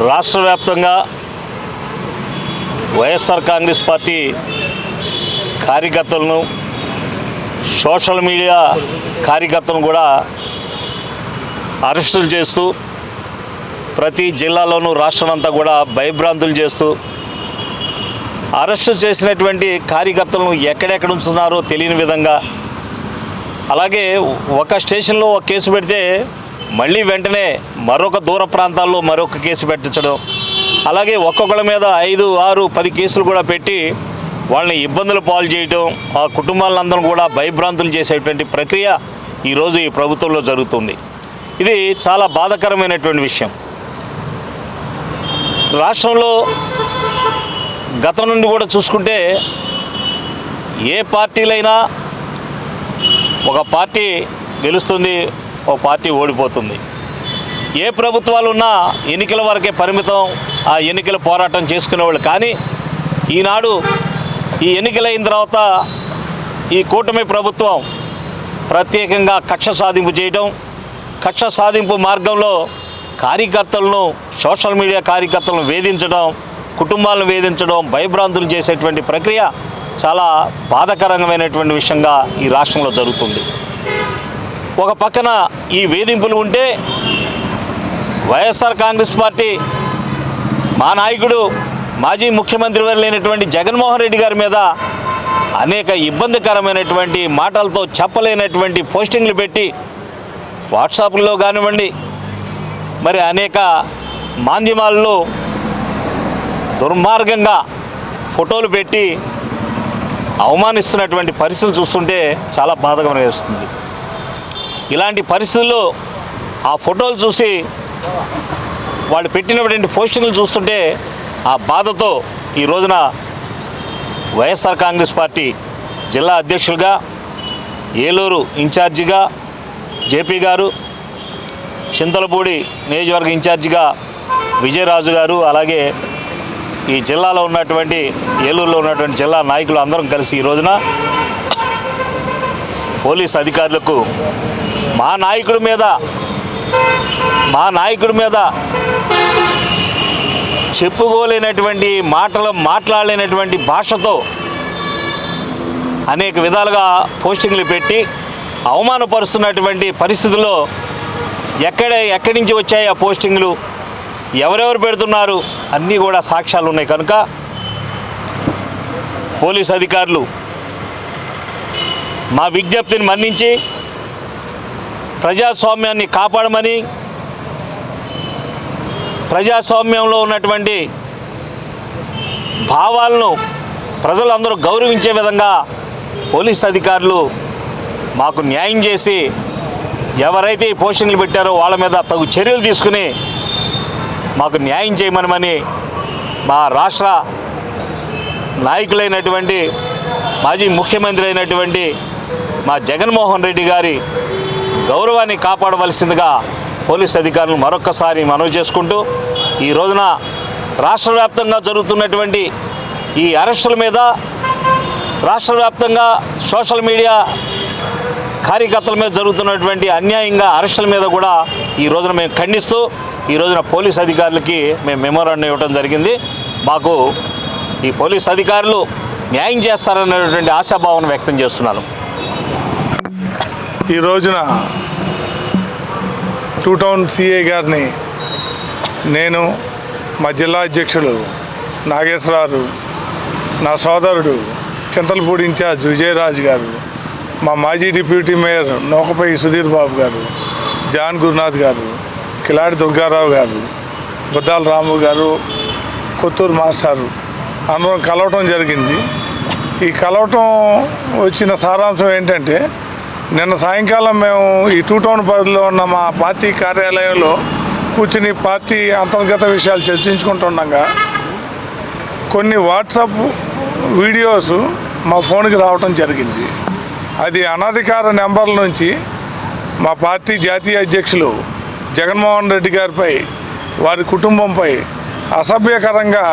రాష్ట్ర వ్యాప్తంగా YSR Congress party కార్యకర్తలను సోషల్ మీడియా కార్యకర్తలను కూడా అరెస్టులు చేస్తూ ప్రతి జిల్లాలోనూ రాష్ట్రం అంతా కూడా భయభ్రాంతులు చేస్తూ అరెస్టు చేసినటువంటి కార్యకర్తలను ఎక్కడెక్కడ ఉంచుతున్నారో తెలియని విధంగా అలాగే ఒక స్టేషన్లో ఒక కేసు పెడితే మళ్ళీ వెంటనే మరొక దూర ప్రాంతాల్లో మరొక కేసు పెట్టించడం అలాగే ఒక్కొక్కళ్ళ మీద ఐదు ఆరు పది కేసులు కూడా పెట్టి వాళ్ళని ఇబ్బందులు పాలు చేయటం ఆ కుటుంబాలందరూ కూడా భయభ్రాంతులు చేసేటువంటి ప్రక్రియ ఈరోజు ఈ ప్రభుత్వంలో జరుగుతుంది. ఇది చాలా బాధాకరమైనటువంటి విషయం. రాష్ట్రంలో గతం నుండి కూడా చూసుకుంటే ఏ పార్టీలైనా ఒక పార్టీ గెలుస్తుంది ఓ పార్టీ ఓడిపోతుంది. ఏ ప్రభుత్వాలు ఉన్నా ఎన్నికల వరకే పరిమితం ఆ ఎన్నికల పోరాటం చేసుకునేవాళ్ళు. కానీ ఈనాడు ఈ ఎన్నికలైన తర్వాత ఈ కూటమి ప్రభుత్వం ప్రత్యేకంగా కక్ష సాధింపు చేయడం కక్ష సాధింపు మార్గంలో కార్యకర్తలను సోషల్ మీడియా కార్యకర్తలను వేధించడం కుటుంబాలను వేధించడం భయభ్రాంతులు చేసేటువంటి ప్రక్రియ చాలా బాధకరమైనటువంటి విషయంగా ఈ రాష్ట్రంలో జరుగుతుంది. ఒక పక్కన ఈ వేధింపులు ఉంటే వైఎస్ఆర్ కాంగ్రెస్ పార్టీ మా నాయకుడు మాజీ ముఖ్యమంత్రి లేనటువంటి జగన్మోహన్ రెడ్డి గారి మీద అనేక ఇబ్బందికరమైనటువంటి మాటలతో చెప్పలేనటువంటి పోస్టింగ్లు పెట్టి వాట్సాప్లో కానివ్వండి మరి అనేక మాధ్యమాల్లో దుర్మార్గంగా ఫోటోలు పెట్టి అవమానిస్తున్నటువంటి పరిస్థితులు చూస్తుంటే చాలా బాధగా అనిపిస్తుంది. ఇలాంటి పరిస్థితుల్లో ఆ ఫోటోలు చూసి వాళ్ళు పెట్టినటువంటి పోస్టింగ్లు చూస్తుంటే ఆ బాధతో ఈ రోజున వైఎస్ఆర్ కాంగ్రెస్ పార్టీ జిల్లా అధ్యక్షులుగా ఏలూరు ఇన్ఛార్జిగా జేపీ గారు చింతలపూడి నియోజకవర్గ ఇన్ఛార్జిగా విజయరాజు గారు అలాగే ఈ జిల్లాలో ఉన్నటువంటి ఏలూరులో ఉన్నటువంటి జిల్లా నాయకులు అందరం కలిసి ఈ రోజున పోలీస్ అధికారులకు మా నాయకుడి మీద మా నాయకుడి మీద చెప్పుకోలేనటువంటి మాటలు మాట్లాడలేనటువంటి భాషతో అనేక విధాలుగా పోస్టింగ్లు పెట్టి అవమానపరుస్తున్నటువంటి పరిస్థితుల్లో ఎక్కడ ఎక్కడి నుంచి వచ్చాయి ఆ పోస్టింగ్లు ఎవరెవరు పెడుతున్నారు అన్నీ కూడా సాక్ష్యాలు ఉన్నాయి. కనుక పోలీస్ అధికారులు మా విజ్ఞప్తిని మన్నించి ప్రజాస్వామ్యాన్ని కాపాడమని ప్రజాస్వామ్యంలో ఉన్నటువంటి భావాలను ప్రజలందరూ గౌరవించే విధంగా పోలీస్ అధికారులు మాకు న్యాయం చేసి ఎవరైతే ఈ పోస్టింగ్లు పెట్టారో వాళ్ళ మీద తగు చర్యలు తీసుకుని మాకు న్యాయం చేయమనమని మా రాష్ట్ర నాయకులైనటువంటి మాజీ ముఖ్యమంత్రి అయినటువంటి మా జగన్మోహన్ రెడ్డి గారి గౌరవాన్ని కాపాడవలసిందిగా పోలీస్ అధికారులు మరొక్కసారి మనవి చేసుకుంటూ ఈ రోజున రాష్ట్ర వ్యాప్తంగా జరుగుతున్నటువంటి ఈ అరెస్టుల మీద రాష్ట్ర వ్యాప్తంగా సోషల్ మీడియా కార్యకర్తల మీద జరుగుతున్నటువంటి అన్యాయంగా అరెస్టుల మీద కూడా ఈ రోజున మేము ఖండిస్తూ ఈ రోజున పోలీస్ అధికారులకి మేము మెమోరాండం ఇవ్వడం జరిగింది. మాకు ఈ పోలీస్ అధికారులు న్యాయం చేస్తారనేటువంటి ఆశాభావం వ్యక్తం చేస్తున్నాను. ఈ రోజున టూ టౌన్ సిఐ గారిని నేను మా జిల్లా అధ్యక్షుడు నాగేశ్వరరావు నా సోదరుడు చింతలపూడి ఇన్ఛార్జ్ విజయరాజు గారు మా మాజీ డిప్యూటీ మేయర్ నోకపై సుధీర్ బాబు గారు జాన్ గురునాథ్ గారు కిలాడి దుర్గారావు గారు బుద్దాల రాము గారు కొత్తూరు మాస్టారు అందరం కలవటం జరిగింది. ఈ కలవటం వచ్చిన సారాంశం ఏంటంటే నిన్న సాయంకాలం మేము ఈ టూ టౌన్ పరిధిలో ఉన్న మా పార్టీ కార్యాలయంలో కూర్చుని పార్టీ అంతర్గత విషయాలు చర్చించుకుంటుండగా కొన్ని వాట్సాప్ వీడియోస్ మా ఫోన్కి రావటం జరిగింది. అది అనధికార నెంబర్ల నుంచి మా పార్టీ జాతీయ అధ్యక్షులు జగన్మోహన్ రెడ్డి గారిపై వారి కుటుంబంపై అసభ్యకరంగా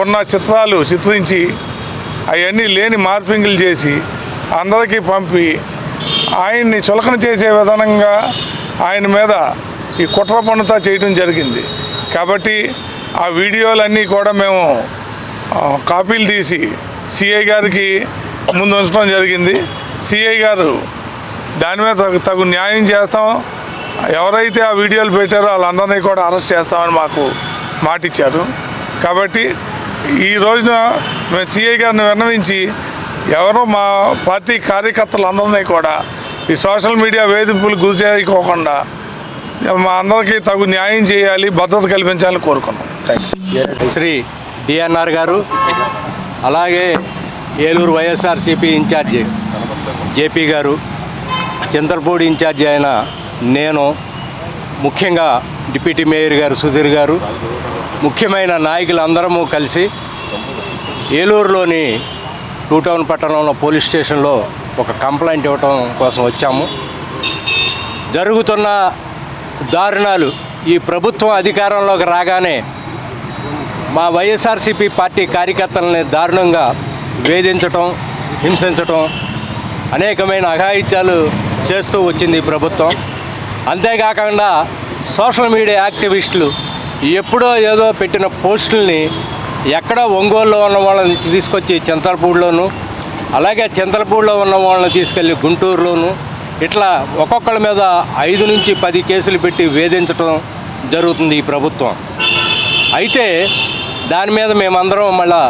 ఉన్న చిత్రాలు చిత్రించి అవన్నీ లేని మార్పింగ్లు చేసి అందరికీ పంపి ఆయన్ని చులకన చేసే విధానంగా ఆయన మీద ఈ కుట్ర పనుతా చేయటం జరిగింది. కాబట్టి ఆ వీడియోలన్నీ కూడా మేము కాపీలు తీసి సిఐ గారికి ముందు ఉంచడం జరిగింది. సిఐ గారు దాని మీద తగు న్యాయం చేస్తాం. ఎవరైతే ఆ వీడియోలు పెట్టారో వాళ్ళందరినీ కూడా అరెస్ట్ చేస్తామని మాకు మాటిచ్చారు. కాబట్టి ఈ రోజున మేము సిఐ గారిని విన్నవించి ఎవరో మా పార్టీ కార్యకర్తలందరినీ కూడా ఈ సోషల్ మీడియా వేధింపులు గురి చేయకోకుండా మా అందరికీ తగు న్యాయం చేయాలి భద్రత కల్పించాలని కోరుకున్నాం. థ్యాంక్ శ్రీ డిఎన్ఆర్ గారు అలాగే ఏలూరు వైఎస్ఆర్సీపీ ఇన్ఛార్జి జేపీ గారు చంద్రపూడి ఇన్ఛార్జి అయిన నేను ముఖ్యంగా డిప్యూటీ మేయర్ గారు సుధీర్ గారు ముఖ్యమైన నాయకులందరము కలిసి ఏలూరులోని టూ టౌన్ పట్టణంలో పోలీస్ స్టేషన్లో ఒక కంప్లైంట్ ఇవ్వటం కోసం వచ్చాము. జరుగుతున్న దారుణాలు ఈ ప్రభుత్వం అధికారంలోకి రాగానే మా వైఎస్ఆర్సీపీ పార్టీ కార్యకర్తలని దారుణంగా వేధించటం హింసించటం అనేకమైన అఘాయిత్యాలు చేస్తూ వచ్చింది ఈ ప్రభుత్వం. అంతేకాకుండా సోషల్ మీడియా యాక్టివిస్టులు ఎప్పుడో ఏదో పెట్టిన పోస్టుల్ని ఎక్కడో ఒంగోలులో ఉన్న వాళ్ళని తీసుకొచ్చి చింతలపూడిలోను అలాగే చింతలపూడిలో ఉన్న వాళ్ళని తీసుకెళ్ళి గుంటూరులోను ఇట్లా ఒక్కొక్కళ్ళ మీద ఐదు నుంచి పది కేసులు పెట్టి వేధించటం జరుగుతుంది ఈ ప్రభుత్వం. అయితే దాని మీద మేమందరం మళ్ళా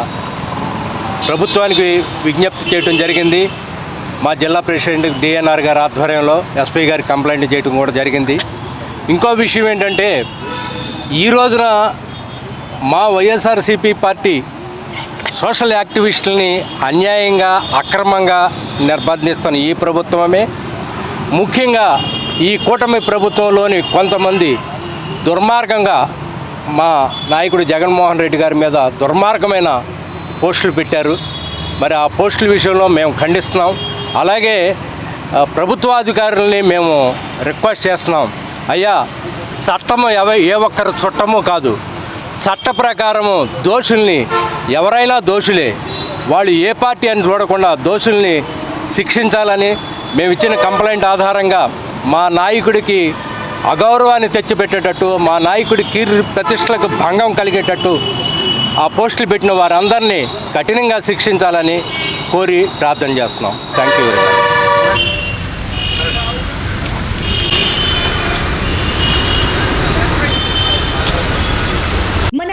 ప్రభుత్వానికి విజ్ఞప్తి చేయడం జరిగింది. మా జిల్లా ప్రెసిడెంట్ డిఎన్ఆర్ గారి ఆధ్వర్యంలో ఎస్పీ గారి కంప్లైంట్ చేయడం కూడా జరిగింది. ఇంకో విషయం ఏంటంటే ఈ రోజున మా వైఎస్ఆర్సీపీ పార్టీ సోషల్ యాక్టివిస్టుల్ని అన్యాయంగా అక్రమంగా నిర్బంధిస్తున్న ఈ ప్రభుత్వమే. ముఖ్యంగా ఈ కూటమి ప్రభుత్వంలోని కొంతమంది దుర్మార్గంగా మా నాయకుడు జగన్మోహన్ రెడ్డి గారి మీద దుర్మార్గమైన పోస్టులు పెట్టారు. మరి ఆ పోస్టుల విషయంలో మేము ఖండిస్తున్నాం. అలాగే ప్రభుత్వాధికారుల్ని మేము రిక్వెస్ట్ చేస్తున్నాం. అయ్యా చట్టము ఎవ ఏ ఒక్కరు చుట్టము కాదు. చట్ట ప్రకారము దోషుల్ని ఎవరైనా దోషులే. వాళ్ళు ఏ పార్టీ అని చూడకుండా దోషుల్ని శిక్షించాలని మేము ఇచ్చిన కంప్లైంట్ ఆధారంగా మా నాయకుడికి అగౌరవాన్ని తెచ్చిపెట్టేటట్టు మా నాయకుడి కీర్తి ప్రతిష్టలకు భంగం కలిగేటట్టు ఆ పోస్టులు పెట్టిన వారందరినీ కఠినంగా శిక్షించాలని కోరి ప్రార్థన చేస్తున్నాం. థ్యాంక్ యూ వెరీ మచ్ మన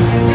Thank you.